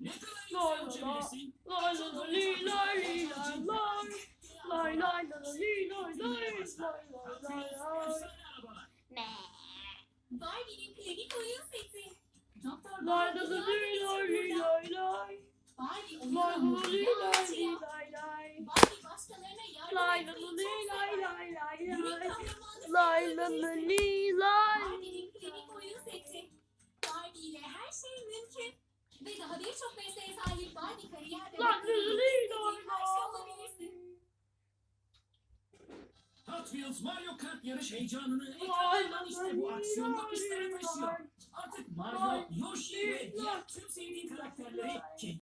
Ne kadar güzel uçabilirsin. Barbie'nin klinik oyun seti. Doktor Lay Barbie lay lay lay lay Barbie oyun anlatıyor. lay lay Barbie başkalarına yardım etmeyi çok sever. lay kahramanı seti. Barbie ile her şey mümkün. Ve daha birçok mesleğe sahip Barbie kariyer ve Lan şey olabilirsin. Hot Wheels Mario Kart yarış heyecanını lay ekranlardan işte bu aksiyonlu pistlere taşıyor. Artık Mario, Yoshi ve diğer tüm sevdiğin karakterleri kendi